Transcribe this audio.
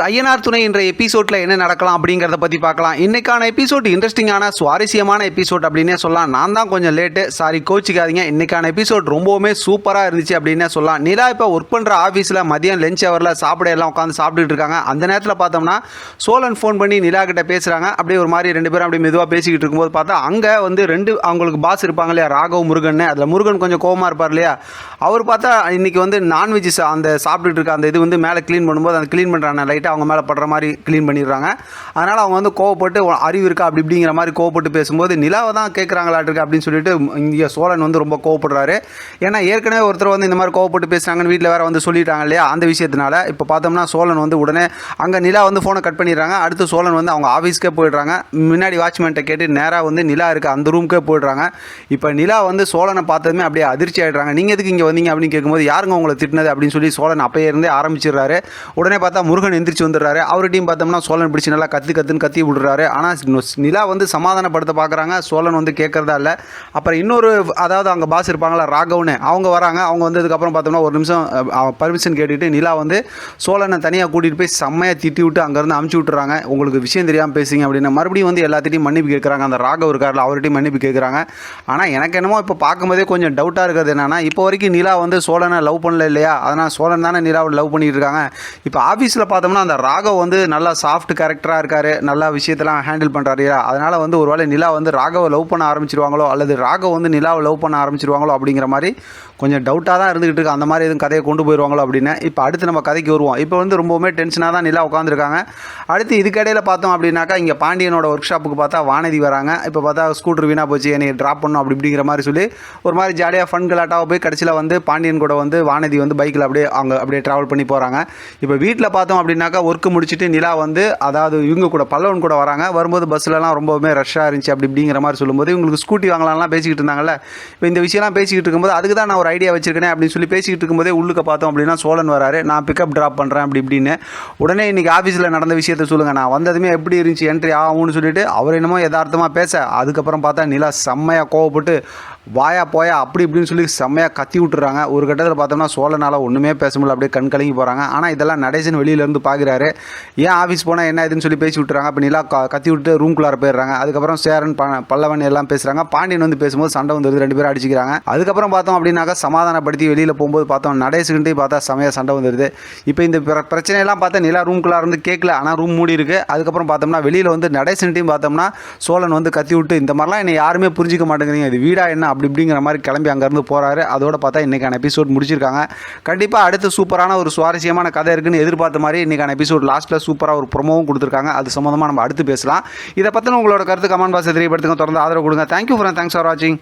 ஐயனார் துணை என்ற எபிசோட்ல என்ன நடக்கலாம் அப்படிங்கிறத பத்தி பார்க்கலாம். இன்னைக்கான எபிசோட் இன்ட்ரெஸ்டிங்கான சுவாரஸ்யமான எபிசோட் அப்படின்னே சொல்லலாம். நான் தான் கொஞ்சம் லேட்டு சாரி கோச்சிக்காதீங்க. இன்னைக்கான எபிசோட் ரொம்பவுமே சூப்பராக இருந்துச்சு அப்படின்னே சொல்லலாம். நிலா இப்போ ஒர்க் பண்ணுற ஆஃபீஸில் மதியம் லஞ்ச் ஹவரில் சாப்பிட எல்லாம் உட்காந்து சாப்பிட்டுட்டு இருக்காங்க. அந்த நேரத்தில் பார்த்தோம்னா சோழன் ஃபோன் பண்ணி நிலா கிட்ட பேசுகிறாங்க அப்படியே ஒரு மாதிரி ரெண்டு பேரும் அப்படியே மெதுவாக பேசிக்கிட்டு இருக்கும்போது பார்த்தா அங்கே வந்து ரெண்டு அவங்களுக்கு பாஸ் இருப்பாங்க இல்லையா ராகவ் முருகன் அதில் முருகன் கொஞ்சம் கோபமாக இருப்பார் இல்லையா? அவர் பார்த்தா இன்னைக்கு வந்து நான்வெஜ் அந்த சாப்பிட்டுட்டு இருக்க அந்த இது வந்து மேலே க்ளீன் பண்ணும்போது அந்த க்ளீன் பண்ணுறாங்க கேட்டு அவங்க மேலே படுற மாதிரி க்ளீன் பண்ணிடுறாங்க. அதனால் அவங்க வந்து கோவப்பட்டு அறிவு இருக்கா? அப்படி இப்படிங்கிற மாதிரி கோவப்பட்டு பேசும்போது நிலாவை தான் கேட்குறாங்களாட்டிருக்கு அப்படின்னு சொல்லிட்டு இங்கே சோழன் வந்து ரொம்ப கோவப்படுறாரு. ஏன்னா ஏற்கனவே ஒருத்தர் வந்து இந்த மாதிரி கோவப்பட்டு பேசுகிறாங்கன்னு வீட்டில் வேற வந்து சொல்லிட்டாங்க இல்லையா அந்த விஷயத்தினால. இப்போ பார்த்தோம்னா சோழன் வந்து உடனே அங்கே நிலா வந்து ஃபோனை கட் பண்ணிடுறாங்க. அடுத்து சோழன் வந்து அவங்க ஆஃபீஸ்க்கே போயிடுறாங்க. முன்னாடி வாட்ச்மேன்ட்ட கேட்டு நேராக வந்து நிலா இருக்க அந்த ரூம்க்கே போயிடுறாங்க. இப்போ நிலா வந்து சோழனை பார்த்ததுமே அப்படியே அதிர்ச்சி ஆகிடுறாங்க நீங்கள் எதுக்கு இங்கே வந்தீங்க? அப்படின்னு கேட்கும்போது யாருங்க உங்களை திட்டினது? அப்படின்னு சொல்லி சோழன் அப்பயே இருந்தே ஆரம்பிச்சிடுறாரு. உடனே பார்த்தா முருகன் எந்திரிச்சு வந்துடுறாரு. அவர்கிட்டையும் பார்த்தோம்னா சோழன் பிடிச்சி நல்லா கத்து கத்துன்னு கத்தி விடுறாரு. ஆனால் நிலா வந்து சமாதானப்படுத்த பார்க்குறாங்க சோழன் வந்து கேட்குறதா இல்லை. அப்புறம் இன்னொரு அதாவது அங்கே பாஸ் இருப்பாங்களா ராகவனு. அவங்க வராங்க. அவங்க வந்ததுக்கப்புறம் பார்த்தோம்னா ஒரு நிமிஷம் பர்மிஷன் கேட்டுட்டு நிலா வந்து சோழனை தனியாக கூட்டிகிட்டு போய் செம்மையாக திட்டி விட்டு அங்கேருந்து அமுச்சு விட்டுறாங்க. உங்களுக்கு விஷயம் தெரியாமல் பேசுங்க அப்படின்னு. மறுபடியும் வந்து எல்லாத்திட்டையும் மன்னிப்பு கேட்குறாங்க அந்த ராகவ் இருக்கார்ல அவர்கிட்டையும் மன்னிப்பு கேட்குறாங்க ஆனால் எனக்கு என்னமோ இப்போ பார்க்கும்போதே கொஞ்சம் டவுட்டாக இருக்கிறது என்னன்னா இப்போ வரைக்கும் நிலா வந்து சோழனை லவ் பண்ணல இல்லையா? அதனால் சோழன் தானே நிலாவை லவ் பண்ணிட்டு இருக்காங்க. இப்போ ஆஃபீஸில் பார்த்தோம்னா அந்த ராகவ் வந்து நல்லா சாஃப்ட் கேரக்டராக இருக்காரு. நல்லா விஷயத்தெல்லாம் ஹேண்டில் பண்ணுறாரு அதனால் வந்து ஒருவேளை நிலா வந்து ராகவை லவ் பண்ண ஆரம்பிச்சிருவாங்களோ அல்லது ராகவ் வந்து நிலாவை லவ் பண்ண ஆரம்பிச்சிருவாங்களோ அப்படிங்கிற மாதிரி கொஞ்சம் டவுட்டாக தான் இருந்துகிட்டு இருக்கு. அந்த மாதிரி எதுவும் கதையை கொண்டு போயிடுவாங்களோ அப்படின்னு. இப்போ அடுத்து நம்ம கதைக்கு வருவோம். இப்போ வந்து ரொம்பவுமே டென்ஷனாக தான் நிலா உட்காந்துருக்காங்க அடுத்து இதுக்கிடையில் பார்த்தோம் அப்படின்னாக்கா இங்கே பாண்டியனோட ஒர்க் ஷாப்புக்கு பார்த்தா வானதி வராங்க. இப்போ பார்த்தா ஸ்கூட்டர் வீணாக போச்சு என்னை ட்ராப் பண்ணும் அப்படி இப்படிங்கிற மாதிரி சொல்லி ஒரு மாதிரி ஜாலியாக ஃபன் கலாட்டாக போய் கடைசியில் வந்து பாண்டியன் கூட வந்து வானதி வந்து பைக்கில் அப்படியே அவங்க அப்படியே ட்ராவல் பண்ணி போகிறாங்க இப்போ வீட்டில் பார்த்தோம் அப்படின்னாக்கா ஒர்க்கு முடிச்சுட்டு நிலா வந்து அதாவது இவங்க கூட பல்லவன் கூட வராங்க. வரும்போது பஸ்லலாம் ரொம்பவுமே ரஷ்ஷாக இருந்துச்சு அப்படி இப்படிங்கிற மாதிரி சொல்லும்போது இவங்களுக்கு ஸ்கூட்டி வாங்கலாம்லாம் பேசிக்கிட்டு இருந்தாங்கல்ல. இப்போ இந்த விஷயம்லாம் பேசிக்கிட்டு இருக்கும்போது அதுக்கு தான் நான் ஒரு ஐடியா வச்சிருக்கேன் அப்படின்னு சொல்லி பேசிக்கிட்டு இருக்கும்போதே உள்ளுக்க பார்த்தோம் அப்படின்னா சோழன் வராரு. நான் பிக்கப் ட்ராப் பண்ணுறேன் அப்படி இப்படின்னு. உடனே இன்றைக்கி ஆஃபீஸில் நடந்த விஷயத்த சொல்லுங்கள் நான் வந்ததுமே எப்படி இருந்துச்சு என்ட்ரி ஆகும்னு சொல்லிட்டு அவர் என்னமோ யதார்த்தமாக பேச. அதுக்கப்புறம் பார்த்தா நிலா செம்மையாக கோவப்பட்டு வாயா போயா அப்படி இப்படின்னு சொல்லி செம்மையாக கத்தி விட்டுறாங்க. ஒரு கட்டத்தில் பார்த்தோம்னா சோழனால் ஒன்றுமே பேச முடியல அப்படியே கண் கலங்கி போகிறாங்க ஆனால் இதெல்லாம் நடேசன் வெளியிலேருந்து பார்க்குறாரு ஏன் ஆஃபீஸ் போனால் என்ன இதுன்னு சொல்லி பேசி விட்டுறாங்க. அப்போ நிலா க- கத்தி விட்டு ரூம்குள்ளார போயிடுறாங்க. அதுக்கப்புறம் சேரன் ப பல்லவன் எல்லாம் பேசுகிறாங்க பாண்டியன் வந்து பேசும்போது சண்டை வந்துடுது ரெண்டு பேரும் அடிச்சுக்கிறாங்க. அதுக்கப்புறம் பார்த்தோம் அப்படின்னாக்கா சமாதானப்படுத்தி வெளியில் போகும்போது பார்த்தோம் நடேசுகிட்டே பார்த்தா செமையாக சண்டை வந்துடுது இப்போ இந்த பிர- பிரச்சனையெல்லாம் பார்த்தா நிலா ரூம்குள்ளார இருந்து கேட்கல. ஆனால் ரூம் மூடி இருக்கு. அதுக்கப்புறம் பார்த்தோம்னா வெளியில் வந்து நடேசன்ட்டையும் பார்த்தோம்னா சோழன் வந்து கத்தி விட்டு இந்த மாதிரிலாம் என்னை யாருமே புரிஞ்சிக்க மாட்டேங்கிறீங்க. இது வீடா என்ன? அப்படி இப்படிங்கிற மாதிரி கிளம்பி அங்கேருந்து போகிறாரு அதோட பார்த்தா இன்றைக்கான எபிசோட் முடிச்சிருக்காங்க. கண்டிப்பாக அடுத்து சூப்பரான ஒரு சுவாரஸ்யமான கதை இருக்குன்னு எதிர்பார்த்த மாதிரி இன்றைக்கான எபிசோட் லாஸ்ட்டில் சூப்பராக ஒரு ப்ரொமோவும் கொடுத்துருக்காங்க. அது சம்மந்தமாக நம்ம அடுத்து பேசலாம். இதை பற்றின உங்களோட கருத்து கமெண்ட் பாக்ஸை தெரியப்படுத்துங்க. தொடர்ந்து ஆதரவு கொடுங்க. தேங்க்யூ ஃபார் தேங்க்ஸ் ஃபார் வாட்சிங்